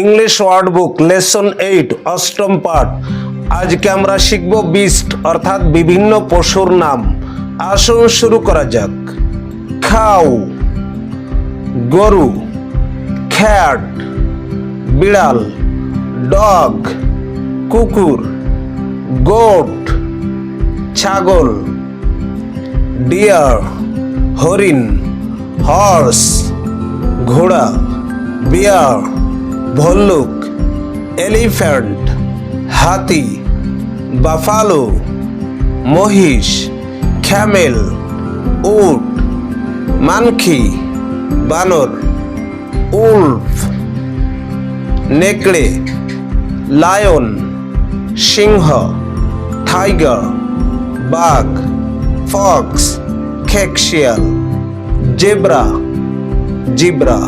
English word book lesson eight অষ্টম পাঠ। আজকে আমরা শিখব বিস্ট অর্থাৎ বিভিন্ন পশুর নাম। আসুন শুরু করা যাক। খাও গরু, খ্যাট, বিড়াল, ডগ, কুকুর, গোট, ছাগল, ডিয়ার, হরিণ, হর্স, ঘোড়া, বিয়ার। ভল্লুক, এলিফ্যান্ট, হাতি, বাফালো, মহিষ খ্যামেল উট, মানখি, বানর, উল্ফ, নেকড়ে, লায়ন, সিংহ, টাইগার, বাঘ, ফক্স, খেকশিয়াল, জেব্রা, জিব্রা।